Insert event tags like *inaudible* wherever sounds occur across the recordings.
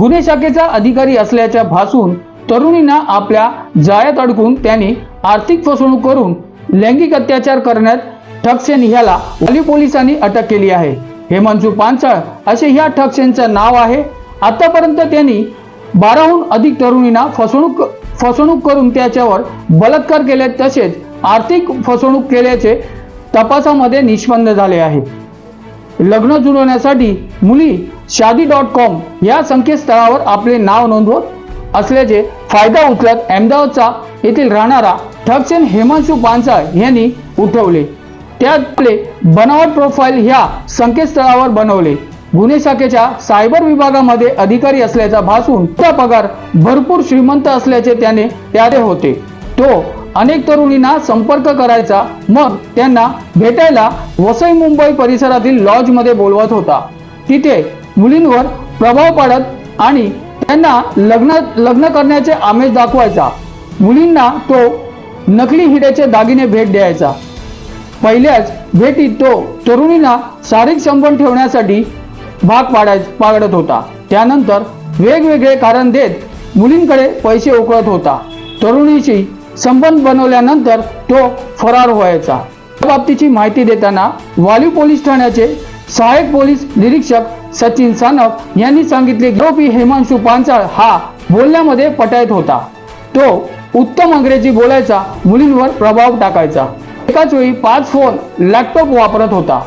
गुन्हे शाखेचा अधिकारी असल्याच्या भासून तरुणींना आपल्या जाळ्यात अडकून त्यांनी आर्थिक फसवणूक करून लैंगिक अत्याचार करण्यात ठगसेन ह्याला वाली पोलिसांनी अटक केली आहे. हेमांशू पांचाळ असे ह्या ठगसेनचं नाव आहे. आतापर्यंत त्यांनी बाराहून अधिक तरुणींना फसवणूक फसवणूक करून त्याच्यावर बलात्कार केले तसेच आर्थिक फसवणूक केल्याचे तपासामध्ये निष्पन्न झाले आहे. लग्न जुळवण्यासाठी मुली शादी डॉट कॉम या संकेतस्थळावर आपले नाव नोंदवत असल्याचे फायदा उचलत अहमदाबादचा येथील राहणारा ठगसेन हेमांशू पानसाळ यांनी उठवले. त्यातले बनावट प्रोफाईल ह्या संकेतस्थळावर बनवले. गुन्हे शाखेच्या सायबर विभागामध्ये अधिकारी असल्याचा भासून त्या पगार भरपूर श्रीमंत असल्याचे त्याने त्याने होते. तो अनेक तरुणींना संपर्क करायचा मग त्यांना भेटायला वसई मुंबई परिसरातील लॉजमध्ये बोलवत होता. तिथे मुलींवर प्रभाव पाडत आणि त्यांना लग्न लग्न करण्याचे आमेज दाखवायचा. मुलींना तो नकली हिऱ्याचे दागिने भेट द्यायचा. पहिल्याच भेटीत तो तरुणींना शारीरिक संबंध ठेवण्यासाठी भाग पाडाय पाडत होता. त्यानंतर वेगवेगळे कारण देत मुलींकडे पैसे उकळत होता. तरुणीशी संबंध बनवल्यानंतर तो फरार व्हायचा. बाबतीची माहिती देताना वाली पोलीस ठाण्याचे सहाय्यक पोलीस निरीक्षक सचिन सानप यांनी सांगितले की आरोपी पांचाळ हा बोलण्यामध्ये पटायत होता. तो उत्तम अंग्रेजी बोलायचा मुलींवर प्रभाव टाकायचा. एकाच वेळी पाच फोन लॅपटॉप वापरत होता.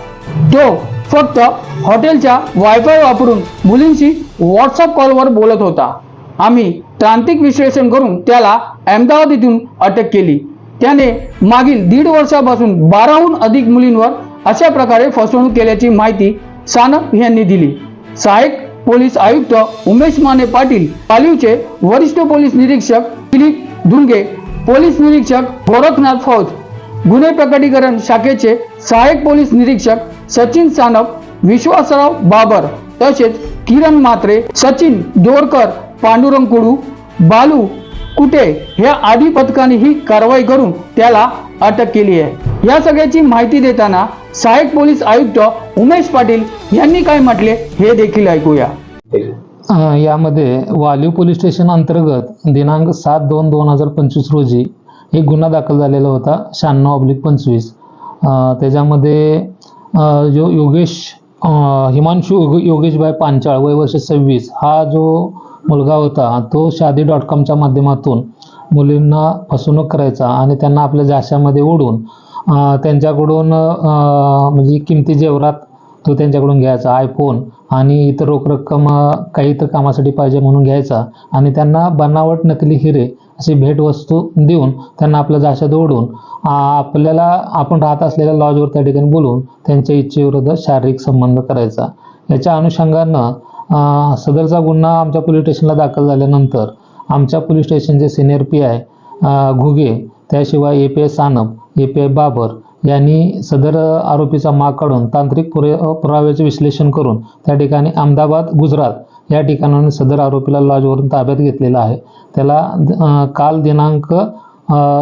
तो फक्त हॉटेलच्या वायफाय वापरून मुलींशी व्हॉट्सअप कॉलवर बोलत होता. आम्ही तांत्रिक विश्लेषण करून त्याला अहमदाबाद येथून अटक केली. त्याने मागील दीड वर्षापासून बाराहून अधिक मुलींवर अशा प्रकारे फसवणूक केल्याची माहिती सानप यांनी दिली. सहाय्यक पोलीस आयुक्त उमेश माने पाटील पालीवचे वरिष्ठ पोलीस निरीक्षक दिलीप धुंगे पोलीस निरीक्षक गोरखनाथ फौज गुन्हे प्रकटीकरण शाखेचे सहाय्यक पोलीस निरीक्षक सचिन सानप विश्वासराव बाबर तसेच किरण मात्रे सचिन दोरकर पांडुरंग कुडू बालू कुठे? ह्या आदी पथकाने ही कारवाई करून त्याला अटक केली आहे. या सगळ्याची माहिती देताना सहाय्यक पोलीस आयुक्त उमेश पाटील यांनी काय म्हटले हे देखील ऐकूया. यामध्ये वालीव पोलीस स्टेशन अंतर्गत दिनांक सात दोन दोन हजार पंचवीस रोजी एक गुन्हा दाखल झालेला होता शहाण्णव ऑब्लिक पंचवीस. त्याच्यामध्ये जो योगेश हिमांशु हिमांशू योगेशभाई पांचाळ वय वर्ष सव्वीस हा जो मुलगा होता तो शादी डॉट कॉमच्या माध्यमातून मुलींना फसवणूक करायचा आणि त्यांना आपल्या जाशामध्ये ओढून त्यांच्याकडून म्हणजे किमती जेवरात तो त्यांच्याकडून घ्यायचा आयफोन आणि इतर रोख रक्कम काही तर कामासाठी पाहिजे म्हणून घ्यायचा आणि त्यांना बनावट नकली हिरे अशी भेटवस्तू देऊन त्यांना आपल्या जाशात ओढून आपल्याला आपण राहत असलेल्या लॉजवर त्या ठिकाणी बोलून त्यांच्या इच्छेविरुद्ध शारीरिक संबंध करायचा. याच्या अनुषंगानं सदरचा गुन्हा आमच्या पोलीस स्टेशनला दाखल झाल्यानंतर आमच्या पोलीस स्टेशनचे सिनियर पी आय घुगे त्याशिवाय A P I Sanap A P I Babar यांनी सदर आरोपीचा माग काढून तांत्रिक पुरे पुराव्याचे विश्लेषण करून त्या ठिकाणी अहमदाबाद गुजरात या ठिकाणाहून सदर आरोपीला लॉजवरून ताब्यात घेतलेला आहे. त्याला काल दिनांक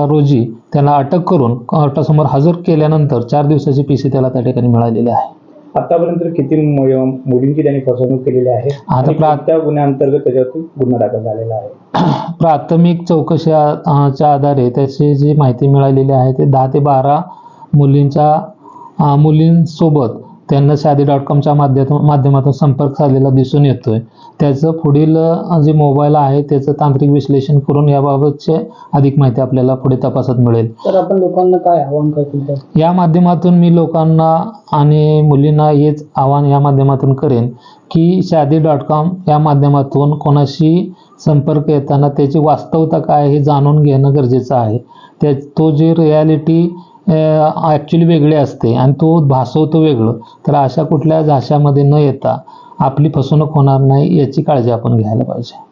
रोजी त्याला अटक करून कोर्टासमोर हजर केल्यानंतर चार दिवसाची पी सी त्याला त्या ठिकाणी मिळालेली आहे. आतापर्यंत किती मुलींची त्यांनी फसवणूक केलेली आहे? आता आणि प्रा- कोणत्या गुन्ह्याअंतर्गत त्याच्यावरती गुन्हा दाखल झालेला आहे? *clears throat* प्राथमिक चौकशी आ- अ, च्या आधारे त्याची जी माहिती मिळालेली आहे ते दहा ते बारा मुलींच्या मुलींसोबत त्यांना शादी डॉट कॉमच्या माध्यमातून माध्यमातून संपर्क साधलेला दिसून येतोय. त्याचं पुढील जे मोबाईल आहे त्याचं तांत्रिक विश्लेषण करून याबाबतचे अधिक माहिती आपल्याला पुढे तपासात मिळेल. तर आपण लोकांना काय आव्हान करतील तर या माध्यमातून मी लोकांना आणि मुलींना हेच आव्हान या माध्यमातून करेन की शादी डॉट कॉम या माध्यमातून कोणाशी संपर्क येताना त्याची वास्तवता काय हे जाणून घेणं गरजेचं आहे. त्या तो जी रियालिटी ॲक्च्युली वेगळी असते आणि तो भासवतो वेगळं. तर अशा कुठल्या झाशामध्ये न येता आपली फसवणूक होणार नाही याची काळजी आपण घ्यायला पाहिजे.